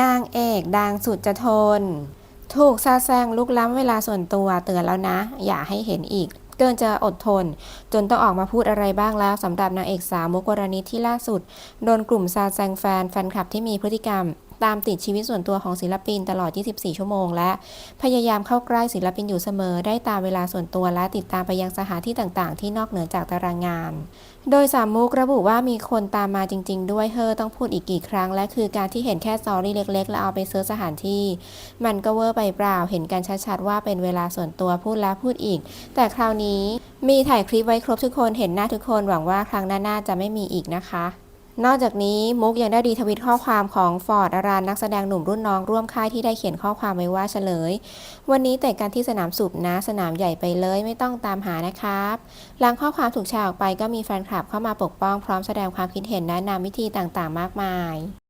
นางเอกดังสุดจะทน ถูกซาแซงลุกล้ำเวลาส่วนตัวเตือนแล้วนะ อย่าให้เห็นอีก เกินจะอดทน จนต้องออกมาพูดอะไรบ้างแล้วสำหรับนางเอกสาวมุกวรณิตที่ล่าสุด โดนกลุ่มซาแซงแฟนแฟนคลับที่มีพฤติกรรม ตามติดชีวิตส่วนตัวของศิลปินตลอด 24 ชั่วโมง และพยายามเข้าใกล้ศิลปินอยู่เสมอ ได้ตามเวลาส่วนตัวและติดตามไปยังสถานที่ต่างๆ ที่นอกเหนือจากตารางงาน โดยสามมุกระบุว่ามีคนตามมาจริง ๆ ด้วยเฮอต้องพูดอีกกี่ครั้ง และคือการที่เห็นแค่สตอรี่เล็ก ๆ แล้วเอาไปเซิร์ชสถานที่ มันก็เวอร์ไปเปล่าเห็นกันชัดๆว่าเป็นเวลาส่วนตัวพูดแล้วพูดอีก แต่คราวนี้มีถ่ายคลิปไว้ครบทุกคนเห็นหน้าทุกคนหวังว่าครั้งหน้าๆจะไม่มีอีกนะคะ นอกจากนี้มุกยังได้ดีทวิตข้อความของฟอร์ดอารันนักแสดงหนุ่มรุ่นน้องร่วมค่ายที่ได้เขียนข้อความไว้ว่าเฉลย วันนี้แต่กันที่สนามสูบนะ สนามใหญ่ไปเลยไม่ต้องตามหานะครับ หลังข้อความถูกแชร์ออกไปก็มีแฟนคลับเข้ามาปกป้องพร้อมแสดงความคิดเห็นแนะนำวิธีต่างๆ มากมาย